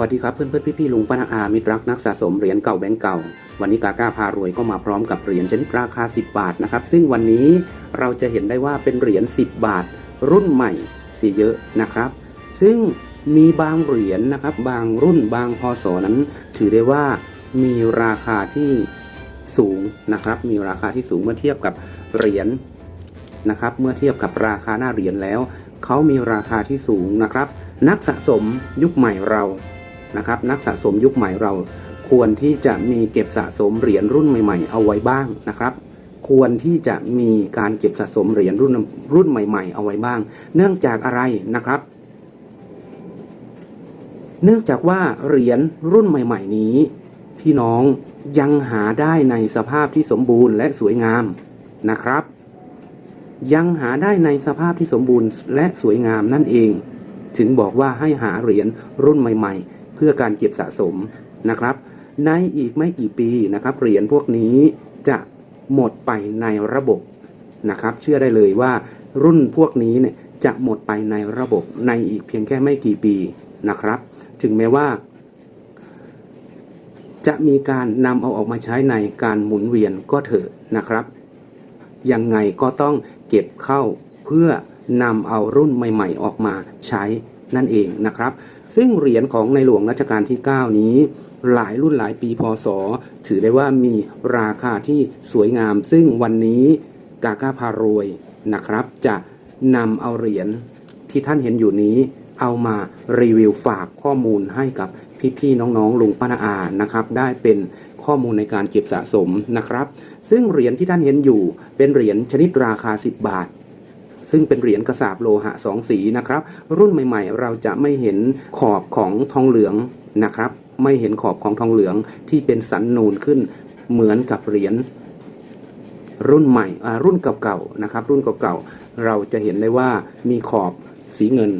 สวัสดีครับเพื่อนเพื่อนพี่พี่ลุงป้านาอามิตรรักนักสะสมเหรียญเก่าแบงก์เก่า วันนี้กาก้าพารวยก็มาพร้อมกับเหรียญชนิดราคา 10 บาทนะครับ ซึ่งวันนี้เราจะเห็นได้ว่าเป็นเหรียญ10 บาท รุ่นใหม่สีเยอะนะครับ ซึ่งมีบางเหรียญนะครับ บางรุ่นบางพศนั้น ถือได้ว่ามีราคาที่สูงนะครับ มีราคาที่สูงเมื่อเทียบกับเหรียญนะครับ เมื่อเทียบกับราคาหน้าเหรียญแล้วเขามีราคาที่สูงนะครับนักสะสมยุคใหม่เรา นะครับนักสะสมยุคใหม่เราควรที่จะมีเก็บสะสมเหรียญรุ่นใหม่ ๆ เอาไว้บ้างนะครับ ควรที่จะมีการเก็บสะสมเหรียญรุ่นรุ่นใหม่ ๆ เอาไว้บ้าง เนื่องจากอะไรนะครับ เนื่องจากว่าเหรียญรุ่นใหม่ ๆ นี้ พี่น้องยังหาได้ในสภาพที่สมบูรณ์และสวยงามนะครับ ยังหาได้ในสภาพที่สมบูรณ์และสวยงามนั่นเอง ถึงบอกว่าให้หาเหรียญรุ่นใหม่ ๆ เพื่อการเก็บสะสมนะครับ ในอีกไม่กี่ปีนะครับเหรียญพวกนี้จะหมดไปในระบบนะครับ เชื่อได้เลยว่ารุ่นพวกนี้เนี่ยจะหมดไปในระบบในอีกเพียงแค่ไม่กี่ปีนะครับ ถึงแม้ว่า จะมีการนำเอาออกมาใช้ในการหมุนเวียนก็เถอะนะครับ ยังไงก็ต้องเก็บเข้าเพื่อนำเอารุ่นใหม่ ๆ ออกมาใช้ นั่นเองนะครับ ซึ่งเหรียญของในหลวงรัชกาลที่ 9 นี้ หลายรุ่นหลายปีพศ ถือได้ว่ามีราคาที่สวยงาม ซึ่งวันนี้กาก้าพารวยนะครับ จะนำเอาเหรียญที่ท่านเห็นอยู่นี้ เอามารีวิวฝากข้อมูลให้กับพี่ๆน้องๆลุงป้านาอานะครับ ได้เป็นข้อมูลในการเก็บสะสมนะครับ ซึ่งเหรียญที่ท่านเห็นอยู่เป็นเหรียญชนิดราคา 10 บาท ซึ่งเป็นเหรียญกระสาบโลหะสองสีนะครับ รุ่นใหม่ๆ เราจะไม่เห็นขอบของทองเหลืองนะครับ ไม่เห็นขอบของทองเหลืองที่เป็นสันนูนขึ้นเหมือนกับเหรียญรุ่นใหม่รุ่นเก่าๆนะครับ รุ่นเก่าๆเราจะเห็นได้ว่ามีขอบสีเงิน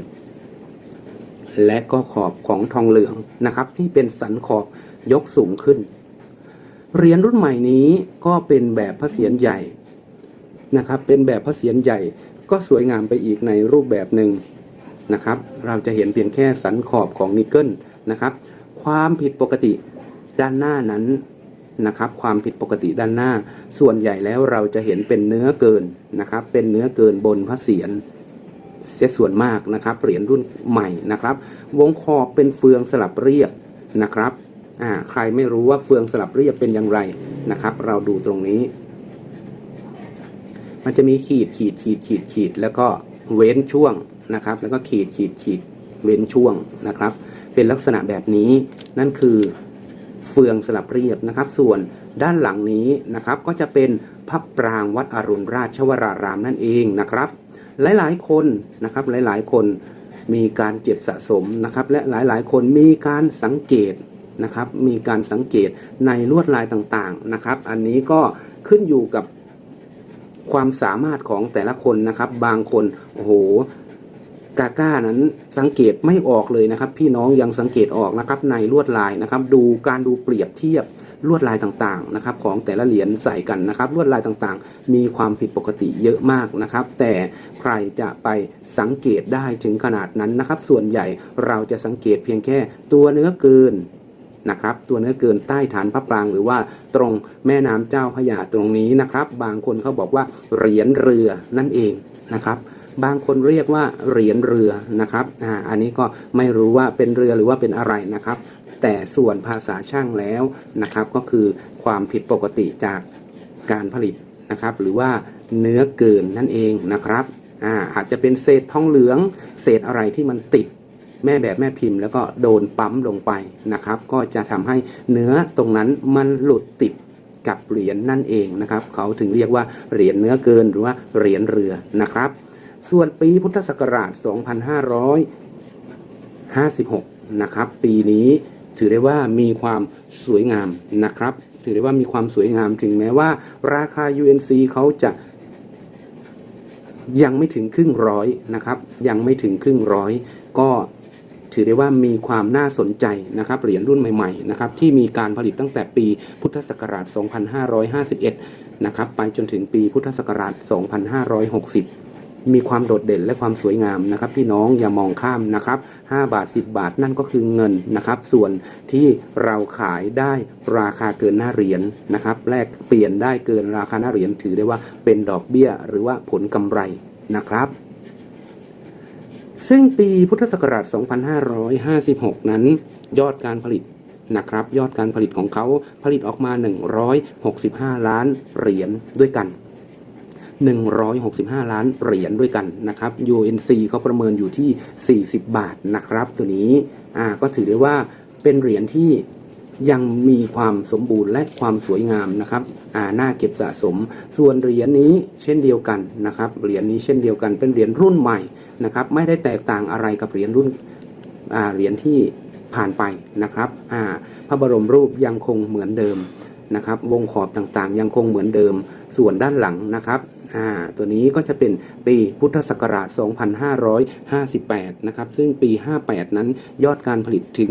และก็ขอบของทองเหลืองนะครับ ที่เป็นสันขอบยกสูงขึ้นเหรียญรุ่นใหม่นี้ก็เป็นแบบพระเศียรใหญ่นะครับ เป็นแบบพระเศียรใหญ่ ก็สวยงามไปอีกในรูปแบบหนึ่งนะครับ เราจะเห็นเพียงแค่สันขอบของนิกเกิลนะครับ ความผิดปกติด้านหน้านั้นนะครับ ความผิดปกติด้านหน้า ส่วนใหญ่แล้วเราจะเห็นเป็นเนื้อเกินนะครับ เป็นเนื้อเกินบนพระเศียรเสียส่วนมากนะครับ เหรียญรุ่นใหม่นะครับ วงขอบเป็นเฟืองสลับเรียบนะครับอ่าใครไม่รู้ว่าเฟืองสลับเรียบเป็นอย่างไรนะครับ เราดูตรงนี้ มันจะมีขีดขีดขีดขีดขีดแล้วก็เว้นช่วงนะครับ แล้วก็ขีดขีดขีดเว้นช่วงนะครับ เป็นลักษณะแบบนี้นั่นคือเฟืองสลับเรียบนะครับ ส่วนด้านหลังนี้นะครับก็จะเป็นพระปรางวัดอรุณราชวรารามนั่นเองนะครับ หลายๆคนนะครับหลายๆคนมีการเก็บสะสมนะครับ และหลายๆ คนมีการสังเกตนะครับ มีการสังเกตในลวดลายต่างๆนะครับ อันนี้ก็ขึ้นอยู่กับ ความสามารถของแต่ละคนนะครับ บางคนโอ้โหกาก้านั้นสังเกตไม่ออกเลยนะครับ พี่น้องยังสังเกตออกนะครับในลวดลายนะครับ ดูการดูเปรียบเทียบลวดลายต่างๆนะครับ ของแต่ละเหรียญใส่กันนะครับ ลวดลายต่างๆ มีความผิดปกติเยอะมากนะครับ แต่ใครจะไปสังเกตได้ถึงขนาดนั้นนะครับ ส่วนใหญ่เราจะสังเกตเพียงแค่ตัวเนื้อเกิน นะครับ ตัวเนื้อเกินใต้ฐานพระปราง หรือว่าตรงแม่น้ำเจ้าพระยาตรงนี้นะครับ บางคนเขาบอกว่าเหรียญเรือนั่นเองนะครับบางคนเรียกว่าเหรียญเรือนะครับอ่าอันนี้ก็ไม่รู้ว่าเป็นเรือหรือว่าเป็นอะไรนะครับ แต่ส่วนภาษาช่างแล้วนะครับ ก็คือความผิดปกติจากการผลิตนะครับ หรือว่าเนื้อเกินนั่นเองนะครับอ่าอาจจะเป็นเศษทองเหลือง เศษอะไรที่มันติด แม่แบบแม่พิมพ์ แล้วก็โดนปั๊มลงไปนะครับ ก็จะทำให้เนื้อตรงนั้นมันหลุดติดกับเหรียญนั่นเองนะครับ เขาถึงเรียกว่าเหรียญเนื้อเกินหรือว่าเหรียญเรือนะครับ ส่วนปีพุทธศักราช 2556 นะครับ ปีนี้ถือได้ว่ามีความสวยงามนะครับ ถือได้ว่ามีความสวยงามถึงแม้ว่า ราคา UNC เขาจะยังไม่ถึงครึ่งร้อยนะครับ ยังไม่ถึงครึ่งร้อย ก็ ถือได้ว่ามีความน่าสนใจนะครับเหรียญรุ่นใหม่ๆนะครับที่มีการผลิตตั้งแต่ปีพุทธศักราช 2551 นะครับไปจนถึงปีพุทธศักราช 2560มีความโดดเด่นและความสวยงามนะครับพี่น้องอย่ามองข้ามนะครับ5บาท 10 บาทนั่นก็คือเงินนะครับ ส่วนที่เราขายได้ราคาเกินหน้าเหรียญนะครับแลกเปลี่ยนได้เกินราคาหน้าเหรียญถือได้ว่าเป็นดอกเบี้ยหรือว่าผลกำไรนะครับ ซึ่งปีพุทธศักราช 2556 นั้น ยอดการผลิตนะครับ ยอดการผลิตของเขาผลิตออกมา 165 ล้านเหรียญด้วยกัน 165 ล้านเหรียญด้วยกันนะครับ UNC เขาประเมินอยู่ที่ 40 บาทนะครับ ตัวนี้อ่าก็ถือได้ว่าเป็นเหรียญที่ยังมีความสมบูรณ์และความสวยงามนะครับ อ่าน่าเก็บสะสม ส่วนเหรียญนี้เช่นเดียวกันนะครับเหรียญนี้เช่นเดียวกันเป็นเหรียญรุ่นใหม่นะครับไม่ได้แตกต่างอะไรกับเหรียญรุ่นอ่าเหรียญที่ผ่านไปนะครับอ่าพระบรมรูปยังคงเหมือนเดิมนะครับวงขอบต่างๆ ยังคงเหมือนเดิมส่วนด้านหลังนะครับ อ่าตัวนี้ก็จะเป็นปีพุทธศักราช 2558 นะครับ ซึ่งปี 58 นั้นยอดการผลิตถึง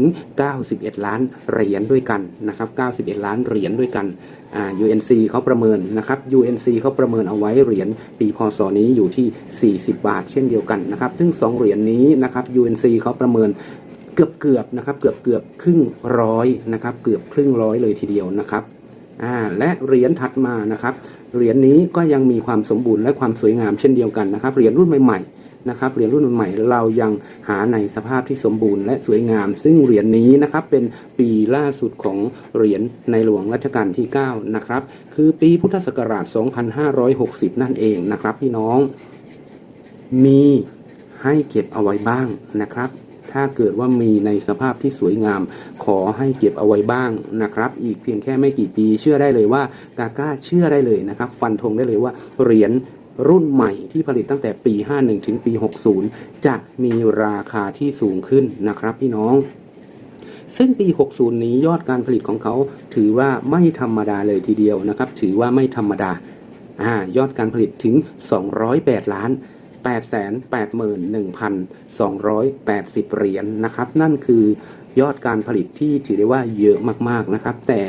91 ล้านเหรียญด้วยกันนะครับ 91 ล้านเหรียญด้วยกันอ่า UNC เขาประเมินนะครับ UNC เขาประเมินเอาไว้เหรียญปีพศนี้อยู่ที่ 40 บาท เช่นเดียวกันนะครับ ซึ่ง 2 เหรียญนี้นะครับ UNC เขาประเมินเกือบเกือบๆนะครับ เกือบเกือบๆครึ่งร้อยนะครับ เกือบครึ่งร้อยเลยทีเดียวนะครับ อ่าและเหรียญถัดมานะครับเหรียญนี้ก็ยังมีความสมบูรณ์และความสวยงามเช่นเดียวกันนะครับเหรียญรุ่นใหม่ๆนะครับเหรียญรุ่นใหม่เรายังหาในสภาพที่สมบูรณ์และสวยงาม ซึ่งเหรียญนี้นะครับเป็นปีล่าสุดของเหรียญในหลวงรัชกาลที่9นะครับคือปีพุทธศักราช 2560 นั่นเองนะครับพี่น้องมีให้เก็บเอาไว้บ้างนะครับ ถ้าเกิดว่ามีในสภาพที่สวยงาม ขอให้เก็บเอาไว้บ้างนะครับ อีกเพียงแค่ไม่กี่ปีเชื่อได้เลยว่ากาก้าเชื่อได้เลยนะครับ ฟันธงได้เลยว่าเหรียญรุ่นใหม่ที่ผลิตตั้งแต่ปี 51 ถึงปี 60 จะมีราคาที่สูงขึ้นนะครับพี่น้อง ซึ่งปี 60 นี้ยอดการผลิตของเขาถือว่าไม่ธรรมดาเลยทีเดียวนะครับ ถือว่าไม่ธรรมดาอ่ายอดการผลิตถึง 208 ล้าน 881,280 เหรียญนะครับ นั่นคือยอดการผลิตที่ถือได้ว่าเยอะมากๆนะครับ แต่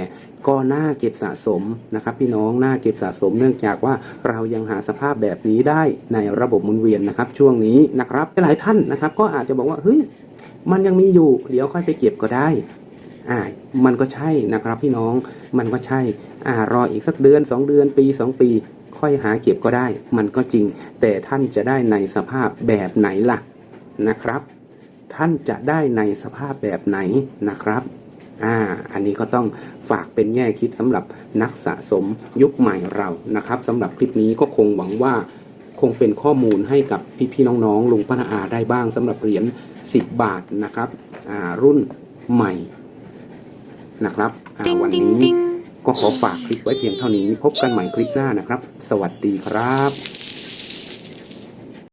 ก็น่าเก็บสะสมนะครับ พี่น้องน่าเก็บสะสมเนื่องจากว่าเรายังหาสภาพแบบนี้ได้ในระบบหมุนเวียนนะครับ ช่วงนี้นะครับหลายท่านนะครับ ก็อาจจะบอกว่าเฮ้ยมันยังมีอยู่เดี๋ยวค่อยไปเก็บก็ได้อ่ามันก็ใช่นะครับพี่น้องมันก็ใช่อ่ารออีกสักเดือน 2 เดือนปี 2 ปี ค่อยหาเก็บก็ได้ มันก็จริง แต่ท่านจะได้ในสภาพแบบไหนล่ะนะครับ ท่านจะได้ในสภาพแบบไหนนะครับอ่าอันนี้ก็ต้องฝากเป็นแง่คิดสำหรับนักสะสมยุคใหม่เรานะครับสำหรับคลิปนี้ก็คงหวังว่าคงเป็นข้อมูลให้กับพี่ๆน้องๆลุงป้านาอาได้บ้างสำหรับเหรียญ10 บาทนะครับอ่ารุ่นใหม่นะครับอ่า Ding วัน ding นี้ ding. ก็ขอฝากคลิปไว้เพียงเท่านี้พบกันใหม่คลิปหน้านะครับ สวัสดีครับ